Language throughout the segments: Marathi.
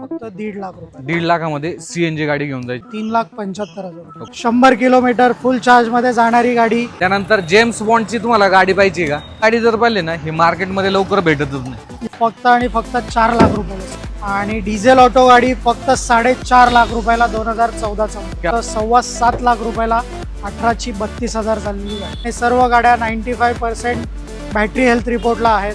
फक्त दीड लाख रुपये. दीड लाखामध्ये सीएनजी गाडी घेऊन जायची तीन लाख पंच्याहत्तर हजार रुपये. शंभर किलोमीटर फुल चार्जमध्ये जाणारी गाडी. त्यानंतर जेम्स बॉन्डची तुम्हाला गाडी पाहिजे का? गाडी जर पाहिली ना ही मार्केटमध्ये लवकर भेटतच नाही. फक्त आणि फक्त चार लाख रुपयाला आणि डिझेल ऑटो गाडी फक्त साडेचार लाख रुपयाला दोन हजार चौदा चौदा सव्वा सात लाख रुपयाला अठराची बत्तीस हजार चाललेली गाडी हे सर्व गाड्या ninety five percent battery health रिपोर्टला आहेत.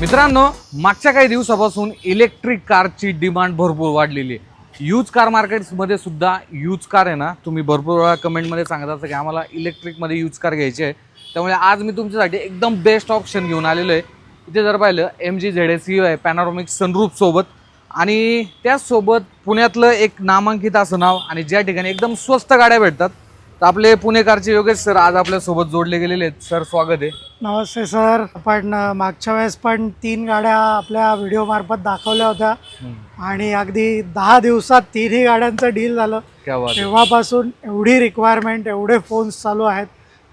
मित्रांनो मागच्या काही दिवसापासून इलेक्ट्रिक कारची डिमांड भरपूर वाढलेली आहे. यूज कार मार्केट्समध्ये सुद्धा यूज कार आहे ना तुम्ही भरपूर वेळा कमेंटमध्ये सांगत असता की आम्हाला इलेक्ट्रिकमध्ये यूज कार घ्यायची आहे. त्यामुळे आज मी तुमच्यासाठी एकदम बेस्ट ऑप्शन घेऊन आलेलो आहे. इथे जर पाहिलं एम जी झेड एस आहे पॅनारोमिक सनरूफसोबत आणि त्याचसोबत पुण्यातलं एक नामांकित असं नाव आणि ज्या ठिकाणी एकदम स्वस्त गाड्या भेटतात तर आपले पुणेकारचे योगेश सर आज आपल्यासोबत जोडले गेलेले आहेत. सर स्वागत आहे. नमस्ते सर. आपण अं, मागच्या वेळेस पण तीन गाड्या आपल्या व्हिडिओ मार्फत दाखवल्या होत्या. आणि अगदी दहा दिवसात तिन्ही गाड्यांचं डील झालं. तेव्हापासून एवढी रिक्वायरमेंट एवढे फोन्स चालू आहेत.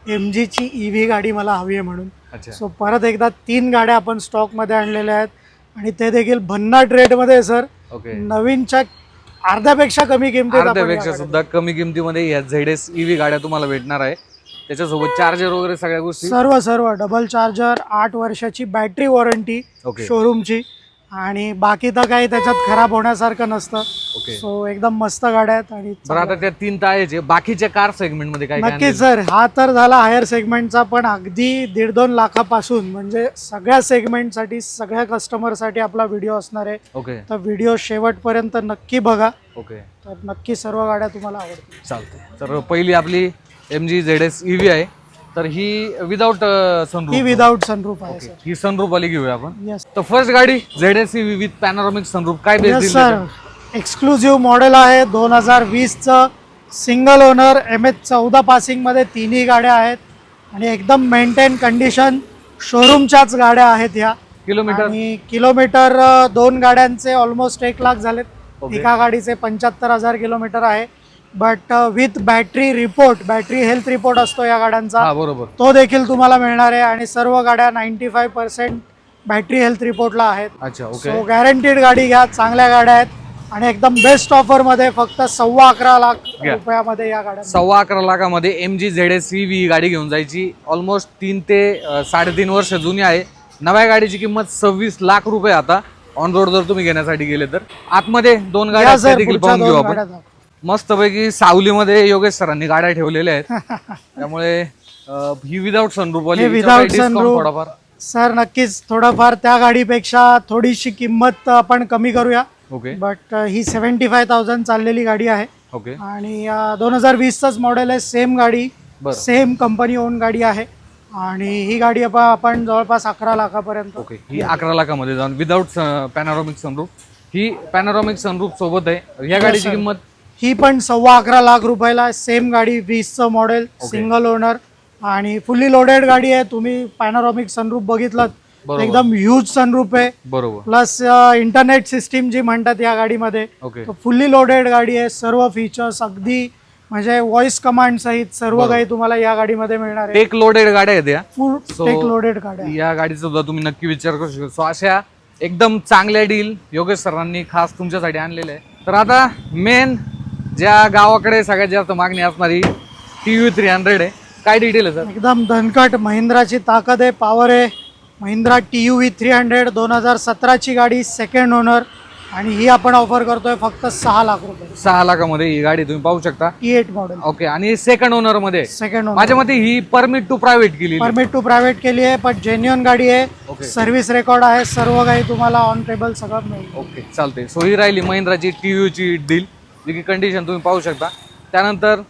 एम जीची ई व्ही गाडी मला हवी आहे म्हणून. सो परत एकदा तीन गाड्या आपण स्टॉकमध्ये आणलेल्या आहेत. आणि ते देखील भन्नाट रेटमध्ये सर. ओके. नवीनच्या अर्ध्यापेक्षा कमी किमतीत आपण या अर्ध्यापेक्षा सुद्धा कमी किमतीमध्ये या झेड एस ईव्ही गाड्या तुम्हाला भेटणार आहे. त्याच्यासोबत चार्जर वगैरे सगळ्या गोष्टी. सर्व सर्व. डबल चार्जर आठ वर्षाची बॅटरी वॉरंटी ओके. शोरूमची आणि बाकी तर काही त्याच्यात खराब होण्यासारखं नसतं. ओके सो एकदम मस्त गाड्या आहेत आणि बरं आता त्या तीन ताळेचे बाकीच्या कार सेगमेंटमध्ये काय काय नक्कीच सर. हा तर झाला हायर सेगमेंटचा पण अगदी दीड दोन लाखापासून म्हणजे सगळ्या सेगमेंटसाठी सगळ्या कस्टमरसाठी आपला व्हिडिओ असणार आहे? ओके तर व्हिडिओ शेवटपर्यंत नक्की बघा. ओके तर नक्की सर्व गाड्या तुम्हाला आवडतील. चालतंय. तर पहिली आपली M G Z S EV आहे. तर ही विदाउट ही सनरूफ विदाऊट सनरूफ आहे ओके सर ही सनरूफ वाली घेऊया आपण. येस तर फर्स्ट गाडी Z S with panoramic sunroof काय base yes sir exclusive model आहे. दोन हजार वीसचं सिंगल ओनर एम एच चौदा पासिंगमध्ये तिन्ही गाड्या आहेत. आणि एकदम मेंटेन कंडिशन शोरूमच्याच गाड्या आहेत ह्या. किलोमीटर आणि किलोमीटर अ, दोन गाड्यांचे ऑलमोस्ट एक लाख झालेत. Okay. एका गाडीचे पंच्याहत्तर हजार किलोमीटर आहे. But with battery report battery health report असतो या गाड्यांचा हा बरोबर. तो देखील तुम्हाला मिळणार आहे आणि सर्व गाड्या ninety five percent battery health रिपोर्टला आहेत. अच्छा ओके सो गॅरंटीड गाडी घ्या चांगल्या गाड्या आहेत आणि एकदम बेस्ट ऑफरमध्ये फक्त सव्वा अकरा लाख घ्या. रुपयामध्ये या गाड्या सव्वा अकरा लाखामध्ये एम जी झेड एस ही गाडी घेऊन जायची. ऑलमोस्ट तीन ते अ, साडेतीन वर्ष जुनी आहे. नव्या गाडीची किंमत सव्वीस लाख रुपये आता. ऑन रोड जर तुम्ही घेण्यासाठी गेले तर. आतमध्ये दोन गाड्या या आहेत, त्या सर देखील पुढच्या पाहून घेऊ आपण. गाड्या दाखवा. मस्तपैकी सावलीमध्ये योगेश सरांनी गाड्या ठेवलेल्या आहेत. त्यामुळे अ, ही विदाऊट सनरूफ वाली हे याच्यावर without discount sunroof. थोडाफार. सर नक्कीच थोडंफार त्या गाडीपेक्षा थोडीशी किंमत आपण कमी करूया. ओके. बट ही सेव्हन्टी फाय थाउजंड चाललेली गाडी आहे. ओके. आणि दोन हजार वीसचंच मॉडेल आहे सेम गाडी बरं. सेम कंपनी ओन गाडी आहे. आणि ही गाडी आपण आपण जवळपास अकरा लाखापर्यंत ओके. ही अकरा लाखामध्ये जाऊन विदाऊट पॅनारॉमिक सनरूफ ही पॅनारॉमिक सनरूफ सोबत आहे. या गाडीची sir. किंमत ही पण सव्वा अकरा लाख रुपयाला सेम गाडी वीसचं मॉडेल सिंगल ओनर आणि फुल्ली लोडेड गाडी आहे. तुम्ही पॅनारॉमिक सनरूफ बघितलं. एकदम ह्यूज सनरूफ आहे. बरोबर. प्लस इंटरनेट सिस्टीम जी म्हणतात या गाडीमध्ये फुल्ली लोडेड गाडी आहे. सर्व फीचर्स अगदी म्हणजे व्हॉइस कमांड सहित सर्व काही तुम्हाला या गाडीमध्ये मिळणार आहे. टेक लोडेड गाड्या आहेत या. फुल टेक लोडेड गाड्या या गाडीचा सुद्धा तुम्ही नक्की विचार करू शकता. सो अशा एकदम चांगल्या डील योगेश सरांनी खास तुमच्यासाठी आणलेले आहे तर आता मेन ज्या गावाकडे सगळ्यात जास्त मागणी असणारी टी व्ही थ्री हंड्रेड आहे. काय डिटेल आहे सर एकदम धनकट महिंद्राची ताकद आहे पॉवर आहे. Mahindra T U V three hundred दोन हजार सतराची गाडी सेकंड ओनर आणि ही आपण ऑफर करतोय फक्त सहा लाख रुपये. सहा लाखामध्ये ही गाडी तुम्ही पाहू शकता. टी एट मॉडेल ओके आणि सेकंड ओनरमध्ये सेकंड ओनर माझ्या मते ही परमिट टू प्रायव्हेट केली परमिट टू प्रायव्हेट केली आहे पण जेन्युअन गाडी आहे. सर्व्हिस रेकॉर्ड आहे सर्व काही तुम्हाला ऑन टेबल सगळं मिळेल. ओके चालते सो ही राहिली महिंद्राची टी ची डील जी की कंडिशन तुम्ही पाहू शकता. त्यानंतर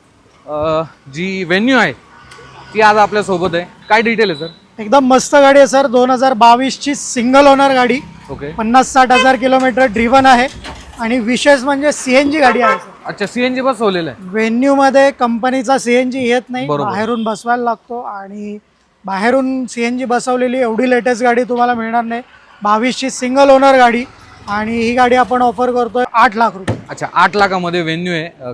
जी व्हेन्यू आहे ती आज आपल्यासोबत आहे. काय डिटेल आहे सर एकदम मस्त गाडी आहे सर दोन हजार बावीसची सिंगल ओनर गाडी. ओके पन्नास साठ हजार किलोमीटर ड्रिव्हन आहे. आणि विशेष म्हणजे सीएनजी गाडी आहे सर अच्छा सीएनजी बसवलेलं आहे. व्हेन्यू मध्ये कंपनीचा सीएनजी येत नाही. बरोबर. बाहेरून बसवायला लागतो. आणि बाहेरून सीएनजी बसवलेली एवढी लेटेस्ट गाडी तुम्हाला मिळणार नाही. बावीसची सिंगल ओनर गाडी. आणि ही गाडी आपण ऑफर करतोय आठ लाख रुपये. अच्छा आठ लाखामध्ये व्हेन्यू आहे.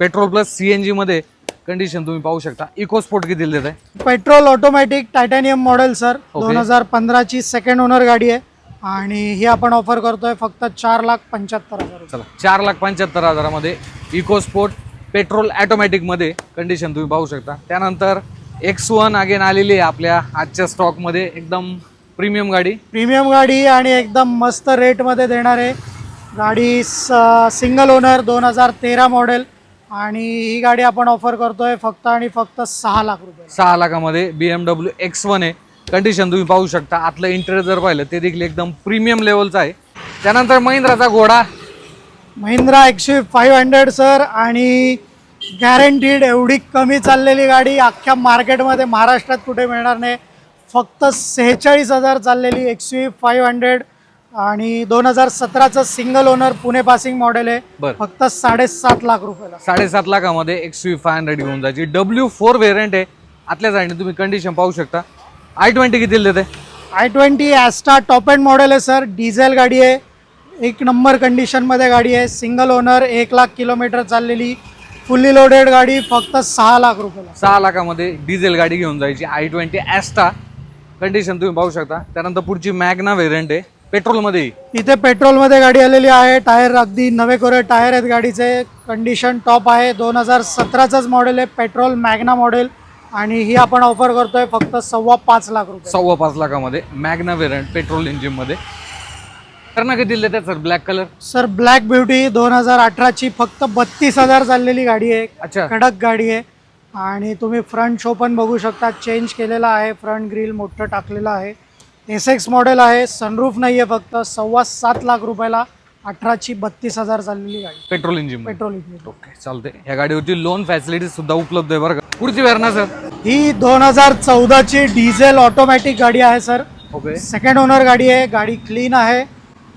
पेट्रोल प्लस सीएनजी मध्ये कंडिशन तुम्ही पाहू शकता. इको स्पोर्ट किती देत आहे? Petrol automatic titanium model sir. दोन हजार पंधराची सेकंड ओनर गाडी आहे. आणि ही आपण ऑफर करतोय फक्त चार लाख पंच्याहत्तर हजार. चला चार लाख पंच्याहत्तर हजारामध्ये इको स्पोर्ट पेट्रोल ॲटोमॅटिकमध्ये कंडिशन तुम्ही पाहू शकता. त्यानंतर एक्स वन अगेन आलेली आहे आपल्या आजच्या स्टॉकमध्ये एकदम प्रीमियम गाडी? प्रीमियम गाडी आणि एकदम मस्त रेटमध्ये देणार आहे गाडी सिंगल ओनर दोन हजार तेरा मॉडेल आणि ही गाडी आपण ऑफर करतोय फक्त आणि फक्त सहा लाख रुपये. सहा लाखामध्ये B M W X one आहे. कंडिशन तुम्ही पाहू शकता. आतलं इंटेरियर जर पाहिलं ते देखील एकदम प्रीमियम लेवलचं आहे. त्यानंतर महिंद्राचा घोडा. महिंद्रा एकशे फाईव्ह हंड्रेड सर आणि गॅरंटीड एवढी कमी चाललेली गाडी अख्ख्या मार्केटमध्ये महाराष्ट्रात कुठे मिळणार नाही. फक्त सेहेचाळीस हजार चाललेली एक्स यू फाईव्ह हंड्रेड आणि दोन हजार सतराचं single owner Pune passing model आहे. बरं. फक्त साडेसात लाख रुपयाला. साडेसात लाखामध्ये एक्स व्ही फाय हंड्रेड घेऊन जायची. डब्ल्यू फोर व्हेरियंट आहे. आतल्या साईडने तुम्ही कंडिशन पाहू शकता. आय ट्वेंटी किती देते? I twenty Asta top end model आहे सर डिझेल गाडी आहे. एक नंबर कंडिशनमध्ये गाडी आहे. सिंगल ओनर एक लाख किलोमीटर चाललेली. फुल्ली लोडेड गाडी फक्त सहा लाख रुपयाला. सहा लाखामध्ये डिझेल गाडी घेऊन जायची. आय ट्वेंटी ॲस्टा कंडिशन तुम्ही पाहू शकता. त्यानंतर पुढची मॅग्ना व्हेरियंट आहे. पेट्रोलमध्ये. इथे पेट्रोलमध्ये गाडी आलेली आहे. टायर अगदी नवे कोरे टायर आहेत गाडीचे. कंडिशन टॉप आहे. दोन हजार सतराचंच मॉडेल आहे. पेट्रोल मॅग्ना मॉडेल आणि ही आपण ऑफर करतोय फक्त सव्वा पाच लाख रुपये. सव्वा पाच लाखामध्ये. मॅग्ना व्हेरियंट पेट्रोल इंजिनमध्ये करणं किती देतात sir black colour sir black beauty दोन हजार अठराची फक्त बत्तीस हजार चाललेली गाडी आहे. अच्छा. कडक गाडी आहे. आणि तुम्ही फ्रंट शो पण बघू शकता चेंज केलेला आहे. फ्रंट ग्रिल मोठं टाकलेलं आहे. एस एक्स मॉडेल आहे. सनरूफ नाही आहे फक्त. सव्वा सात लाख रुपयाला अठराची बत्तीस हजार चाललेली गाडी. Petrol engine petrol engine okay चालते या गाडीवरती लोन फॅसिलिटी सुद्धा उपलब्ध आहे बरं का? पुढची वेरणा सर ही दोन हजार चौदाची डिझेल ऑटोमॅटिक गाडी आहे सर ओके सेकंड ओनर गाडी आहे. गाडी क्लीन आहे.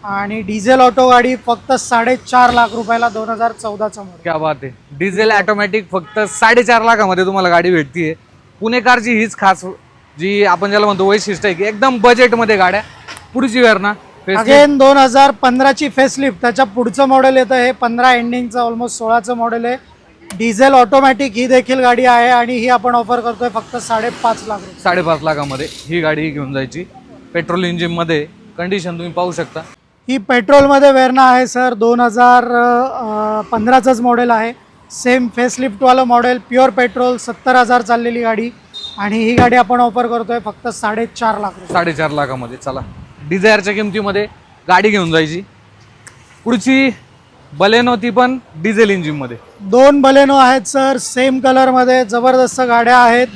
आणि डिझेल ऑटो गाडी फक्त साडेचार लाख रुपयाला दोन हजार चौदाचा मॉडेल क्या बात आहे. डिझेल ऑटोमॅटिक फक्त साडेचार लाखामध्ये तुम्हाला गाडी भेटतीये. पुणेकारची हीच खास जी आपण ज्याला म्हणतो वैशिष्ट्य आहे की एकदम बजेटमध्ये गाड्या. पुढची वेरणा अगेन दोन हजार पंधराची फेसलिफ्ट त्याच्या पुढचं मॉडेल येतं हे पंधरा एंडिंगचं ऑलमोस्ट सोळाचं मॉडेल आहे. डिझेल ऑटोमॅटिक ही देखील गाडी आहे आणि ही आपण ऑफर करतोय फक्त साडेपाच लाख साडेपाच लाखामध्ये ही गाडी घेऊन जायची. पेट्रोल इंजिनमध्ये कंडिशन तुम्ही पाहू शकता. ही पेट्रोलमध्ये वेरणा आहे सर. दोन हजार पंधराचंच मॉडेल आहे. सेम फेसलिफ्टवालं मॉडेल प्युअर पेट्रोल सत्तर हजार चाललेली गाडी. आणि ही गाडी आपण ऑफर करतोय फक्त साडेचार लाख साडेचार लाखामध्ये. चला. डिझायरच्या किमतीमध्ये गाडी घेऊन जायची. पुढची बलेनो ती पण डिझेल इंजिनमध्ये दोन बलेनो आहेत सर. सेम कलरमध्ये जबरदस्त गाड्या आहेत.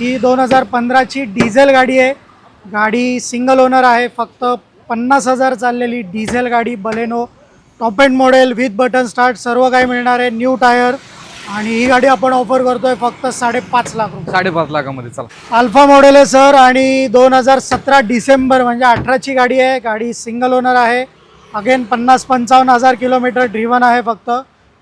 ही दोन हजार पंधराची डिझेल गाडी आहे. गाडी सिंगल ओनर आहे फक्त पन्नास हजार चाललेली डिझेल गाडी Baleno top end model with button start सर्व काही मिळणार आहे न्यू टायर आणि ही गाडी आपण ऑफर करतोय फक्त साडेपाच लाख रुपये. साडेपाच लाखामध्ये चला. अल्फा मॉडेल आहे सर आणि दोन हजार सतरा डिसेंबर म्हणजे अठराची गाडी आहे. गाडी सिंगल ओनर आहे. अगेन पन्नास पंचावन्न हजार किलोमीटर ड्रिव्हन आहे फक्त.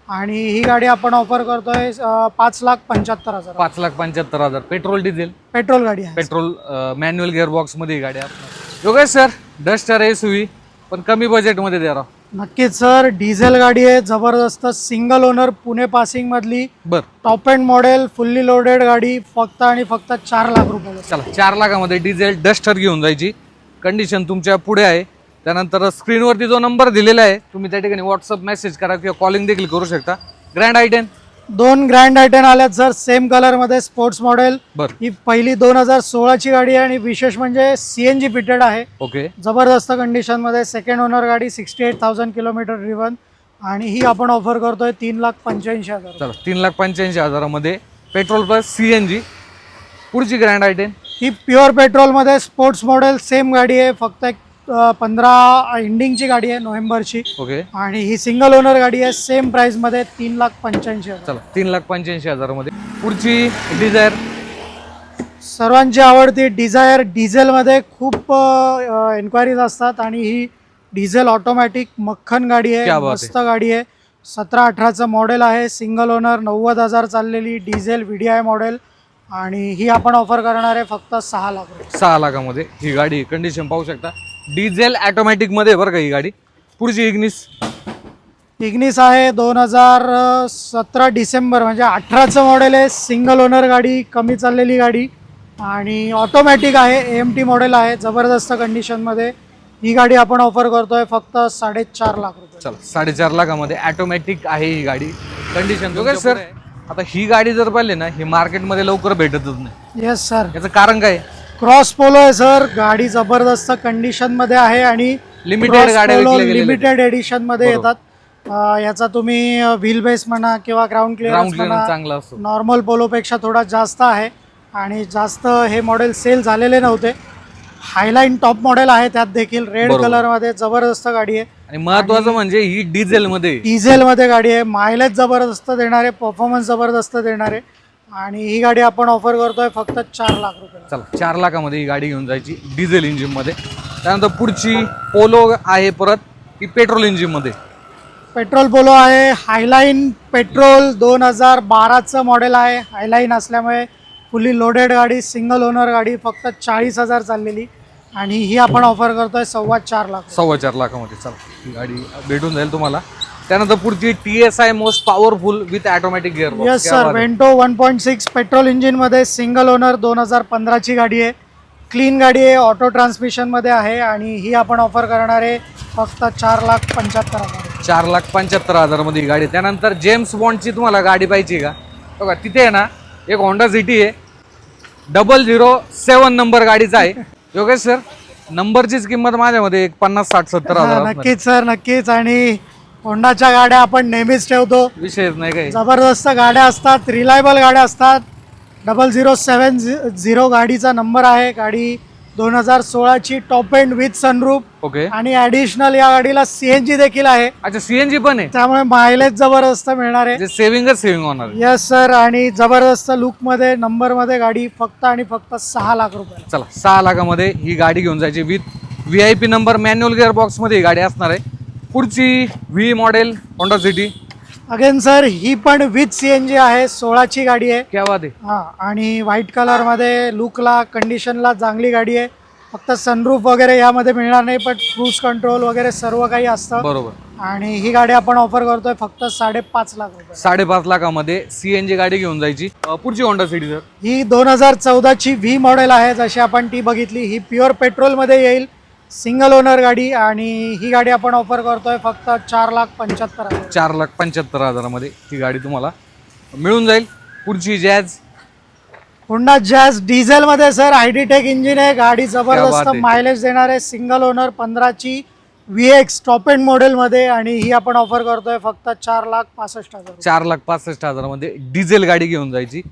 आणि ही गाडी आपण ऑफर करतोय पाच लाख पंच्याहत्तर हजार. पाच लाख पंच्याहत्तर हजार. Petrol diesel? पेट्रोल गाडी आहे पेट्रोल मॅन्युअल गिअरबॉक्समध्ये ही गाडी आहे. Yogesh sir. Duster S V पण कमी बजेटमध्ये द्या राव. नक्कीच सर. डिझेल गाडी आहे जबरदस्त सिंगल ओनर पुणे पासिंग मधली. बर. Top end model fully loaded गाडी फक्त आणि फक्त चार लाख रुपये चला चार लाखामध्ये डिझेल डस्टर घेऊन जायची. कंडिशन तुमच्यापुढे आहे. त्यानंतर स्क्रीनवरती जो नंबर दिलेला आहे तुम्ही त्या ठिकाणी व्हॉट्सअप मेसेज करा किंवा कॉलिंग देखील करू शकता. ग्रँड आय टेन दोन ग्रँड आयटेन आल्यात सर सेम कलरमध्ये स्पोर्ट्स मॉडेल. बर. ही पहिली दोन हजार सोळाची गाडी आहे आणि विशेष म्हणजे सी एन जी फिटेड आहे. ओके. जबरदस्त कंडिशनमध्ये सेकंड ओनर गाडी sixty eight thousand kilometre driven आणि ही आपण ऑफर करतोय तीन लाख पंच्याऐंशी हजार. चला तीन लाख पंच्याऐंशी हजारामध्ये petrol plus C N G पुढची ग्रँड आय टेन ही प्युअर पेट्रोलमध्ये स्पोर्ट्स मॉडेल सेम गाडी आहे फक्त एक पंधरा इंडिंगची गाडी आहे नोव्हेंबरची. ओके आणि ही सिंगल ओनर गाडी आहे सेम प्राइसमध्ये तीन लाख पंच्याऐंशी हजार. चला तीन लाख पंच्याऐंशी हजारामध्ये. पुढची डिझायर सर्वांची आवडती डिझायर डिझेलमध्ये खूप एन्क्वायरीज असतात आणि ही डिझेल ऑटोमॅटिक मक्खन गाडी आहे मस्त गाडी आहे. सतरा अठराचं मॉडेल आहे सिंगल ओनर नव्वद हजार चाललेली diesel V D I model आणि ही आपण ऑफर करणार आहे फक्त सहा लाख सहा लाखामध्ये ही गाडी कंडिशन पाहू शकता. डिझेल ऑटोमॅटिकमध्ये बरं का ही गाडी. पुढची इग्निस इग्निस आहे दोन हजार सतरा डिसेंबर म्हणजे अठराचं मॉडेल आहे सिंगल ओनर गाडी कमी चाललेली गाडी. आणि ऑटोमॅटिक आहे ए एम टी मॉडेल आहे जबरदस्त कंडिशनमध्ये ही गाडी आपण ऑफर करतोय फक्त साडेचार लाख रुपये. चला साडेचार लाखामध्ये ऑटोमॅटिक आहे ही गाडी. कंडिशन सर आता ही गाडी जर पाहिली ना ही मार्केटमध्ये लवकर भेटतच नाही. येस सर याचं कारण काय? क्रॉस पोलो आहे सर. गाडी जबरदस्त कंडिशनमध्ये आहे आणि लिमिटेड गाड्या विकल्या गेलेल्या लिमिटेड एडिशनमध्ये बरोबर. येतात. अं, याचा तुम्ही व्हील बेस म्हणा किंवा ग्राउंड ग्राउंड क्लिअरन्स क्लिअरन्स म्हणा चांगला असतो. नॉर्मल पोलोपेक्षा थोडा जास्त आहे. आणि जास्त हे मॉडेल सेल झालेले नव्हते. हायलाईन टॉप मॉडेल आहे त्यात देखील. रेड बरोबर. कलरमध्ये जबरदस्त गाडी आहे. आणि महत्वाचं म्हणजे ही डिझेल मध्ये. डिझेलमध्ये गाडी आहे. मायलेज जबरदस्त देणारे परफॉर्मन्स जबरदस्त देणारे. आणि ही गाडी आपण ऑफर करतोय फक्त चार लाख रुपये चला चार लाखामध्ये ही गाडी घेऊन जायची डिझेल इंजिनमध्ये. त्यानंतर पुढची पोलो आहे परत की पेट्रोल इंजिनमध्ये. पेट्रोल पोलो आहे हायलाईन पेट्रोल दोन हजार बाराचं मॉडेल आहे. हायलाईन असल्यामुळे फुल्ली लोडेड गाडी सिंगल ओनर गाडी फक्त चाळीस हजार चाललेली. आणि ही आपण ऑफर करतोय सव्वा चार लाख. सव्वा चार लाखामध्ये. चला ही गाडी भेटून जाईल तुम्हाला. त्यानंतर पुढची T S I most powerful with automatic gear yes sir Vento one point six petrol इंजिनमध्ये सिंगल ओनर दोन हजार पंधराची गाडी आहे. क्लीन गाडी आहे ऑटो ट्रान्समिशनमध्ये आहे आणि ही आपण ऑफर करणार आहे फक्त चार लाख पंच्याहत्तर हजार. चार लाख पंच्याहत्तर हजारमध्ये ही गाडी त्यानंतर जेम्स बॉन्डची तुम्हाला गाडी पाहिजे का? बघा तिथे आहे ना एक होंडा सिटी आहे. डबल झिरो सेवन नंबर गाडीचा आहे. योगेश सर नंबरचीच किंमत माझ्यामध्ये एक पन्नास साठ सत्तर हजार. नक्कीच सर नक्कीच. आणि होंडाच्या गाड्या आपण नेहमीच ठेवतो. विषयच नाही काही. जबरदस्त गाड्या असतात रिलायबल गाड्या असतात. डबल झिरो सेवन झिरो गाडीचा नंबर आहे. गाडी दोन हजार सोळाची top end with sunroof okay. आणि ॲडिशनल या गाडीला सी एन जी देखील आहे. अच्छा सीएनजी पण आहे? त्यामुळे मायलेज जबरदस्त मिळणार आहे. सेव्हिंगच सेव्हिंग होणार. येस सर आणि जबरदस्त लुकमध्ये नंबरमध्ये गाडी फक्त आणि फक्त सहा लाख रुपये. चला सहा लाखामध्ये ही गाडी घेऊन जायची. With V I P number manual gear बॉक्समध्ये ही गाडी असणार आहे. पुढची V model Honda City again sir ही पण विथ सी एन जी आहे सोळाची गाडी आहे. क्या बात आहे. हा आणि व्हाईट कलरमध्ये लुकला कंडिशनला चांगली गाडी आहे. फक्त सनरूफ वगैरे यामध्ये मिळणार नाही पण क्रूज कंट्रोल वगैरे सर्व काही असतं. बरोबर. आणि ही गाडी आपण ऑफर करतोय फक्त साडेपाच लाख रुपये. साडेपाच लाखामध्ये सीएनजी गाडी घेऊन जायची. अं, पुढची होंडा सिटी सर ही दोन हजार चौदाची व्ही मॉडेल आहे जशी आपण ती बघितली ही प्युअर पेट्रोलमध्ये येईल. सिंगल ओनर गाडी आणि ही गाडी आपण ऑफर करतोय फक्त चार लाख पंच्याहत्तर हजार. चार लाख पंच्याहत्तर हजारामध्ये ही गाडी तुम्हाला मिळून जाईल. पुढची जॅज होंडा जॅज डिझेलमध्ये sir I D tech engine आहे. गाडी जबरदस्त आहे. मायलेज देणार आहे. सिंगल ओनर पंधराची व्ही एक्स टॉप एंड मॉडेलमध्ये आणि ही आपण ऑफर करतोय फक्त चार लाख पासष्ट हजार. चार लाख पासष्ट हजारामध्ये डिझेल गाडी घेऊन जायची.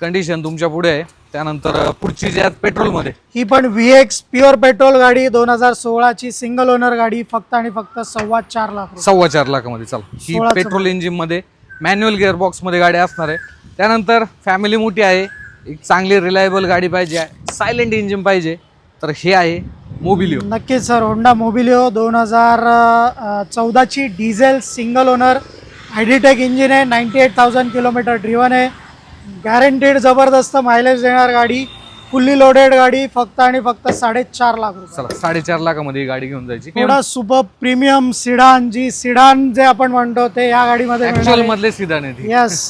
कंडिशन तुमच्यापुढे आहे. त्यानंतर पुढची जॅज पेट्रोलमध्ये. ही पण व्ही एक्स प्युअर पेट्रोल गाडी दोन हजार सोळाची सिंगल ओनर गाडी फक्त आणि फक्त सव्वा चार लाख. सव्वा चार लाखामध्ये चला. ही सोळाचं पेट्रोल इंजिनमध्ये मॅन्युअल गिअर बॉक्समध्ये गाडी असणार आहे. त्यानंतर फॅमिली मोठी आहे. एक चांगली रिलायबल गाडी पाहिजे सायलेंट इंजिन पाहिजे. तर हे आहे मोबिलिओ. नक्कीच सर. होंडा मोबिलिओ दोन हजार चौदाची डिझेल सिंगल ओनर. हायड्रीटेक इंजिन आहे ninety eight thousand kilometre driven आहे. गॅरंटीड जबरदस्त मायलेज देणार गाडी. फुल्ली लोडेड गाडी फक्त आणि फक्त साडेचार लाख रुपये. चला साडेचार लाखामध्ये ही गाडी घेऊन जायची. थोडा सुपर प्रीमियम सिडान जी सिडान जे आपण म्हणतो ते या गाडीमध्ये ऍक्च्युअल मधले सिदान आहे ती येस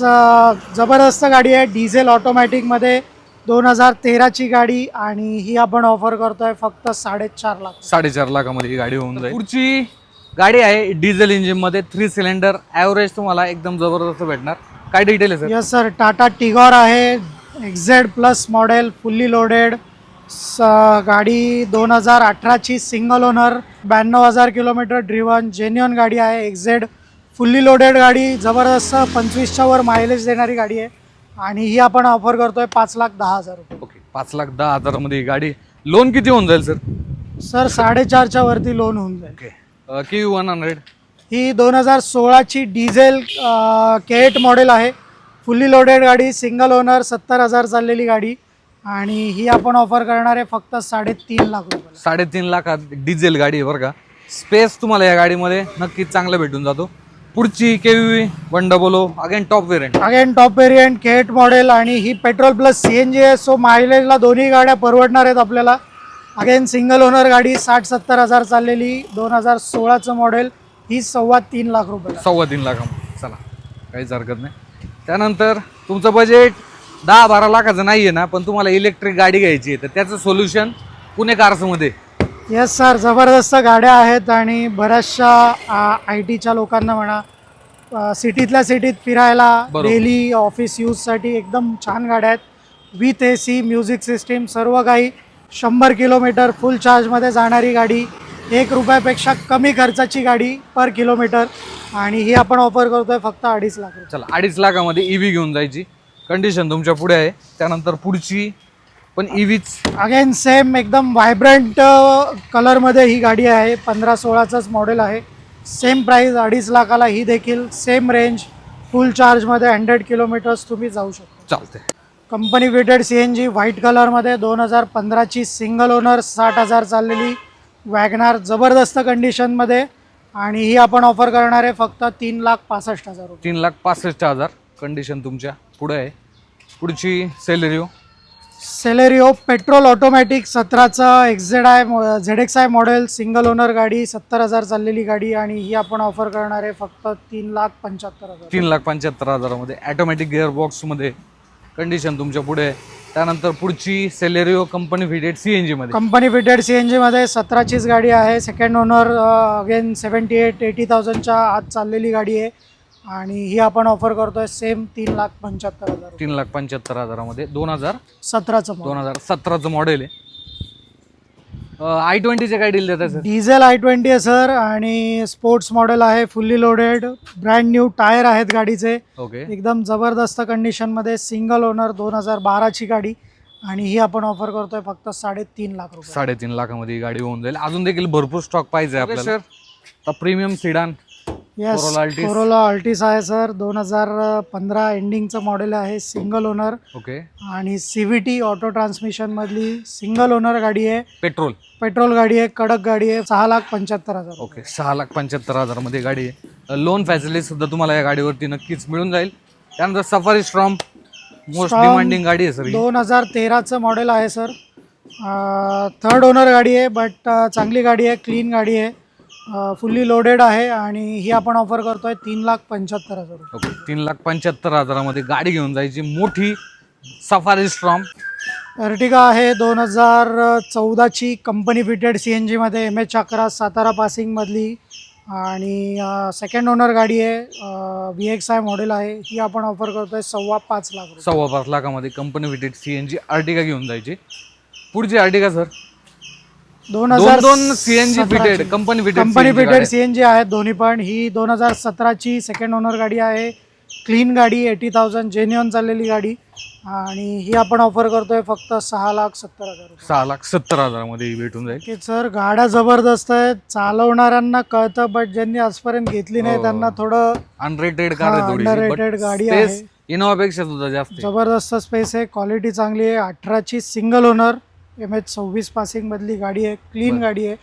जबरदस्त गाडी आहे. डिझेल ऑटोमॅटिकमध्ये दोन हजार तेराची गाडी आणि ही आपण ऑफर करतोय फक्त साडेचार लाख. साडेचार लाखामध्ये ही गाडी होऊन जाईल. पुढची गाडी आहे डिझेल इंजिनमध्ये थ्री सिलेंडर ॲव्हरेज तुम्हाला एकदम जबरदस्त भेटणार. काय डिटेल आहे sir yes sir Tata Tigor आहे. XZ plus model fully loaded गाडी दोन हजार अठराची सिंगल ओनर ब्याण्णव हजार किलोमीटर ड्रिवन जेन्युअन गाडी आहे. एक्झेड फुल्ली लोडेड गाडी जबरदस्त पंचवीसच्या वर मायलेज देणारी गाडी आहे. आणि ही आपण ऑफर करतोय पाच लाख दहा हजार रुपये. ओके पाच लाख दहा हजारामध्ये ही गाडी. लोन किती होऊन जाईल सर सर साडेचारच्या वरती लोन होऊन जाईल. ओके की वन हंड्रेड ही दोन हजार सोळाची डिझेल के एट मॉडेल आहे. फुल्ली लोडेड गाडी सिंगल ओनर सत्तर हजार चाललेली गाडी. आणि ही आपण ऑफर करणार आहे फक्त साडेतीन लाख रुपये साडेतीन लाखात डिझेल गाडी आहे बरं का. स्पेस तुम्हाला या गाडीमध्ये नक्कीच चांगला भेटून जातो. पुढची K V one double again top variant again top variant K eight model आणि ही petrol plus C N G आहे. सो मायलेजला दोन्ही गाड्या परवडणार आहेत आपल्याला. अगेन सिंगल ओनर गाडी साठ सत्तर हजार चाललेली दोन हजार सोळाचं मॉडेल ही सव्वा तीन लाख रुपये सव्वा तीन लाखामध्ये चला काहीच हरकत नाही. त्यानंतर तुमचं बजेट दहा बारा लाखाचं नाही आहे ना पण तुम्हाला इलेक्ट्रिक गाडी घ्यायची आहे. तर त्याचं सोल्युशन पुणे कार्समध्ये येस सर जबरदस्त गाड्या आहेत आणि बऱ्याचशा आय टीच्या लोकांना म्हणा सिटीतल्या सिटीत फिरायला. डेली ऑफिस यूजसाठी एकदम छान गाड्या आहेत. With A C music system सर्व काही. शंभर किलोमीटर फुल चार्जमध्ये जाणारी गाडी. एक रुपयापेक्षा कमी खर्चाची गाडी पर किलोमीटर. आणि ही आपण ऑफर करतोय फक्त अडीच लाख रुपये. चला अडीच लाखामध्ये ई व्ही घेऊन जायची. कंडिशन तुमच्यापुढे आहे. त्यानंतर पुढची पण ई व्हीच अगेन सेम एकदम व्हायब्रंट कलरमध्ये ही गाडी आहे. पंधरा सोळाचंच मॉडेल आहे. सेम प्राईस अडीच लाखाला ही देखील सेम रेंज फुल चार्जमध्ये हंड्रेड किलोमीटर्स तुम्ही जाऊ शकता. चालते company fitted C N G white कलरमध्ये दोन हजार पंधराची सिंगल ओनर साठ हजार चाललेली. वॅगनार जबरदस्त कंडिशनमध्ये आणि ही आपण ऑफर करणार आहे फक्त तीन लाख पासष्ट हजार रुपये. तीन लाख पासष्ट हजार कंडिशन तुमच्यापुढे आहे. पुढची Celerio Celerio petrol automatic सतराचा XZ I Z X I model single owner गाडी सत्तर हजार चाललेली गाडी आणि ही आपण ऑफर करणार आहे फक्त तीन लाख पंच्याहत्तर हजार. तीन लाख पंच्याहत्तर हजारामध्ये. ॲटोमॅटिक गिअर बॉक्समध्ये कंडिशन तुमच्यापुढे. त्यानंतर पुढची Celerio company fitted C N जीमध्ये कंपनी फिटेड सी एन जीमध्ये सतराचीच गाडी आहे. Second owner again seventy eight eighty थाउजंडच्या आत चाललेली गाडी आहे. आणि ही आपण ऑफर करतोय सेम तीन लाख पंच्याहत्तर हजार. तीन लाख पंच्याहत्तर हजारामध्ये. दोन हजार सतराचं दोन. हजार सतराचं मॉडेल आहे. आय ट्वेंटीचे काय डील देतात सर डिझेल आय ट्वेंटी आहे सर आणि स्पोर्ट्स मॉडेल आहे fully loaded brand new tyre आहेत गाडीचे. ओके एकदम जबरदस्त कंडिशनमध्ये सिंगल ओनर दोन हजार बाराची गाडी. आणि ही आपण ऑफर करतोय फक्त साडेतीन लाख रुपये. साडेतीन लाखामध्ये ही गाडी होऊन जाईल. अजून देखील भरपूर स्टॉक पाहिजे आपल्याला. तर premium sedan yes Corolla Altis. Corolla Altis आहे सर दोन हजार पंधरा एंडिंगचं मॉडेल आहे सिंगल ओनर ओके आणि सी व्ही टी ऑटो ट्रान्समिशनमधली सिंगल ओनर गाडी आहे. पेट्रोल पेट्रोल गाडी आहे कडक गाडी आहे सहा लाख पंच्याहत्तर हजार. ओके सहा लाख पंच्याहत्तर हजारमध्ये गाडी आहे. लोन फॅसिलिटी सुद्धा तुम्हाला या गाडीवरती नक्कीच मिळून जाईल. त्यानंतर Safari Storm most Storm demanding गाडी आहे सर दोन हजार तेराचं मॉडेल आहे सर थर्ड ओनर गाडी आहे बट चांगली गाडी आहे क्लीन गाडी आहे. फुल्ली लोडेड आहे आणि ही आपण ऑफर करतोय तीन लाख पंच्याहत्तर हजार रुपये. ओके तीन लाख पंच्याहत्तर हजारामध्ये गाडी घेऊन जायची. मोठी सफारी स्ट्रॉम अर्टिगा आहे दोन हजार चौदाची कंपनी फिटेड सी एन जीमध्ये एम एच अकरा सातारा पासिंगमधली आणि सेकंड ओनर गाडी आहे व्ही एक्स आय मॉडेल आहे. ही आपण ऑफर करतोय सव्वा पाच लाख रुपये. सव्वा पाच लाखामध्ये company fitted C N G Ertiga घेऊन जायची. पुढची आर्टिका सर दोन हजार दोन CNG fitted company fitted company fitted C N G आहेत दोन्ही पण. ही दोन हजार सतराची सेकंड ओनर गाडी आहे. क्लीन गाडी एटी थाउजंड जेन्युअन चाललेली गाडी. आणि ही आपण ऑफर करतोय फक्त सहा लाख सत्तर हजार सहा लाख सत्तर हजारामध्ये भेटून जाईल. की सर गाड्या जबरदस्त आहेत. चालवणाऱ्यांना कळतं बट ज्यांनी आजपर्यंत घेतली नाही हो. त्यांना थोडं अनरेटेड underrated गाडी आहे. इनोवा पेक्षा सुद्धा जास्त. जबरदस्त स्पेस आहे क्वालिटी चांगली आहे. अठराची सिंगल ओनर एम एच सव्वीस पासिंगमधली गाडी आहे क्लीन. गाडी आहे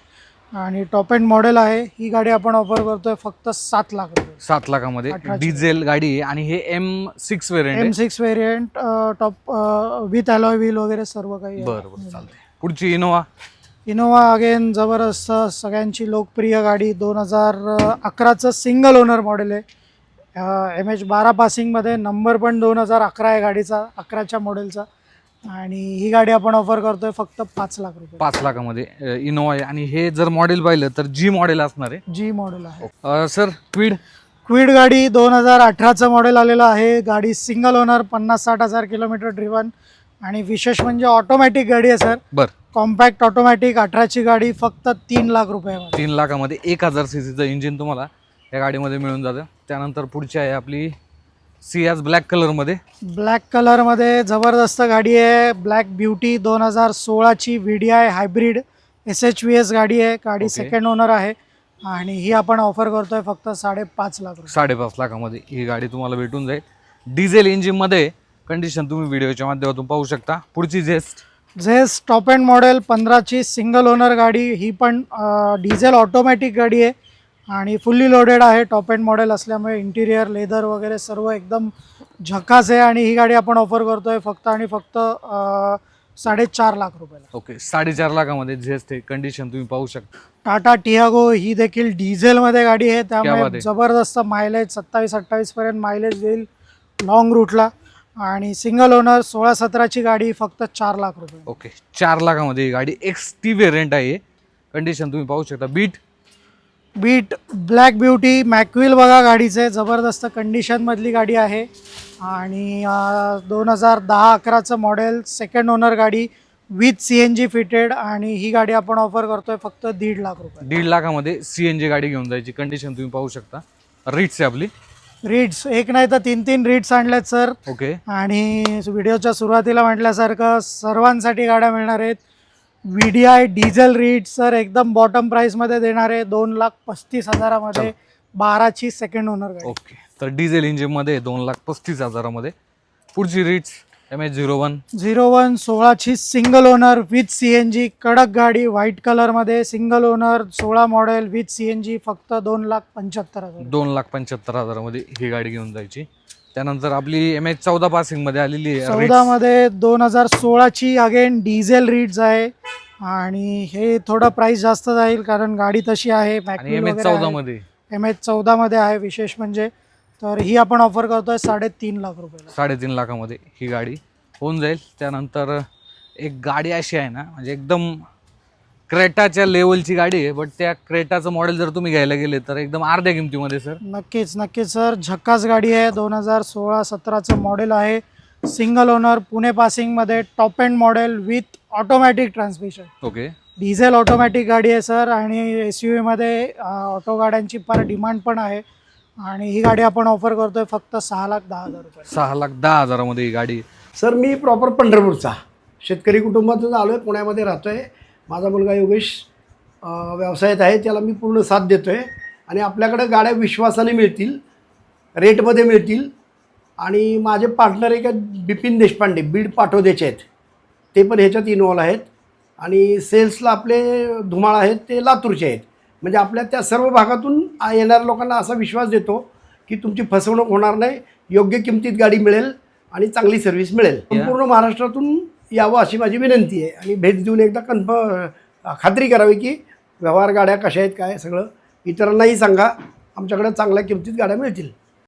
आणि टॉप एंड मॉडेल आहे. ही गाडी आपण ऑफर करतोय फक्त सात लाख रुपये. सात लाखामध्ये. डिझेल गाडी आहे आणि हे M six variant M six variant top with alloy wheel वगैरे सर्व काही आहे. बरं बरं चालते पुढची इनोवा इनोवा अगेन जबरदस्त सगळ्यांची लोकप्रिय गाडी. दोन हजार अकराचं सिंगल ओनर मॉडेल आहे. एम एच बारा पासिंगमध्ये नंबर पण दोन हजार अकरा आहे गाडीचा अकराच्या मॉडेलचा आणि ही गाडी आपण ऑफर करतोय फक्त पाच लाख रुपये. पाच लाखामध्ये अ, इनोवा आहे. आणि हे जर मॉडेल पाहिलं तर जी मॉडेल असणार आहे. जी मॉडेल आहे. सर क्विड क्विड गाडी दोन हजार अठराचं मॉडेल आलेलं आहे. गाडी सिंगल ओनर पन्नास साठ हजार किलोमीटर ड्रिवन आणि विशेष म्हणजे ऑटोमॅटिक गाडी आहे सर बर. कॉम्पॅक्ट ऑटोमॅटिक अठराची गाडी फक्त तीन लाख रुपयामध्ये. तीन लाखामध्ये एक हजार सी सीचं इंजिन तुम्हाला या गाडीमध्ये मिळून जातं. त्यानंतर पुढची आहे आपली सियाज ब्लॅक कलरमध्ये ब्लॅक कलरमध्ये जबरदस्त गाडी आहे. ब्लॅक ब्युटी दोन हजार सोळाची V D I hybrid S H V S गाडी आहे. गाडी Okay. सेकंड ओनर आहे. आणि ही आपण ऑफर करतोय फक्त साडेपाच लाख रुपये. साडेपाच लाखामध्ये ही गाडी तुम्हाला भेटून जाईल. डिझेल इंजिनमध्ये कंडिशन तुम्ही व्हिडिओच्या माध्यमातून पाहू शकता. पुढची Zest Zest top end model पंधराची single owner गाडी. ही पण डिझेल ऑटोमॅटिक गाडी आहे. आणि फुल्ली लोडेड आहे टॉप एंड मॉडेल असल्यामुळे इंटिरियर लेदर वगैरे सर्व एकदम झकास आहे आणि ही गाडी आपण ऑफर करतोय फक्त आणि फक्त साडेचार लाख रुपयाला. ओके साडेचार लाखामध्ये जे असते कंडिशन तुम्ही पाहू शकता. टाटा टियागो ही देखील डिझेलमध्ये गाडी आहे क्या बात त्यामुळे आहे. जबरदस्त मायलेज सत्तावीस अठ्ठावीस पर्यंत मायलेज देईल लॉंग रूटला आणि सिंगल ओनर सोळा सतराची गाडी फक्त चार लाख रुपये. ओके चार लाखामध्ये ही गाडी एक्स टी व्हेरियंट आहे. कंडिशन तुम्ही पाहू शकता. बीट बीट ब्लॅक ब्युटी मॅक्विल बघा गाडीचे जबरदस्त कंडिशनमधली गाडी आहे. आणि दोन हजार दहा अकराचं मॉडेल सेकंड ओनर गाडी with C N G fitted आणि ही गाडी आपण ऑफर करतोय फक्त दीड लाख रुपये. दीड लाखामध्ये सी एन जी गाडी घेऊन जायची. कंडिशन तुम्ही पाहू शकता. रिट्स आहे आपली. रीड्स एक नाही तर तीन तीन रीड्स आणल्यात सर ओके आणि व्हिडिओच्या सुरुवातीला म्हटल्यासारखं सर्वांसाठी गाड्या मिळणार आहेत. V D I diesel read sir एकदम बॉटम प्राईसमध्ये देणार आहे दोन लाख पस्तीस हजारामध्ये बाराची सेकंड ओनर ओके तर डिझेल इंजिनमध्ये दोन लाख पस्तीस हजारामध्ये. पुढची Ritz M H zero one zero one सोळाची single owner with C N G कडक गाडी व्हाईट कलरमध्ये सिंगल ओनर सोळा model with C N G फक्त दोन लाख पंच्याहत्तर हजार. दोन लाख पंच्याहत्तर हजारामध्ये ही गाडी घेऊन जायची. त्यानंतर आपली एम एच चौदा पासिंगमध्ये आलेली आहे. चौदामध्ये दोन हजार सोळाची अगेन डिझेल रीड्स आहे. आणि हे थोडं प्राइस जास्त जाईल कारण गाडी तशी आहे एम एच चौदामध्ये एम एच चौदामध्ये आहे. विशेष म्हणजे. तर ही आपण ऑफर करतोय साडेतीन लाख रुपयाला. साडेतीन लाखामध्ये ही गाडी होऊन जाईल. त्यानंतर एक गाडी अशी आहे ना म्हणजे एकदम क्रेटाच्या लेवलची गाडी आहे बट त्या क्रेटाचं मॉडेल जर तुम्ही घ्यायला गेले तर एकदम अर्ध्या किमतीमध्ये सर नक्कीच नक्कीच सर झक्कास गाडी आहे दोन हजार सोळा सतराचं मॉडेल आहे. Single owner Pune पासिंगमध्ये top end model with automatic transmission okay diesel automatic गाडी आहे सर आणि एस यू व्हीमध्ये ऑटो गाड्यांची फार डिमांड पण आहे. आणि ही गाडी आपण ऑफर करतोय फक्त सहा लाख दहा हजार रुपये. सहा लाख दहा हजारामध्ये ही गाडी. सर मी प्रॉपर पंढरपूरचा. शेतकरी कुटुंबातून आलो आहे पुण्यामध्ये राहतो आहे माझा मुलगा योगेश अ, व्यवसायात आहे त्याला मी पूर्ण साथ देतो आहे आणि आपल्याकडं गाड्या विश्वासाने मिळतील रेटमध्ये मिळतील. आणि माझे पार्टनर एक आहेत बिपिन देशपांडे बीड पाठवद्याचे आहेत. ते पण ह्याच्यात इन्वॉल्व आहेत. आणि सेल्सला आपले धुमाळ आहेत ते लातूरचे आहेत. म्हणजे आपल्या त्या सर्व भागातून येणाऱ्या लोकांना असा विश्वास देतो की तुमची फसवणूक होणार नाही योग्य किमतीत गाडी मिळेल आणि चांगली सर्व्हिस मिळेल. संपूर्ण महाराष्ट्रातून यावं अशी माझी विनंती आहे. आणि भेट देऊन एकदा कन्फर्म खात्री करावी की व्यवहार गाड्या कशा आहेत काय सगळं. इतरांनाही सांगा आमच्याकडे चांगल्या किमतीत गाड्या मिळतील.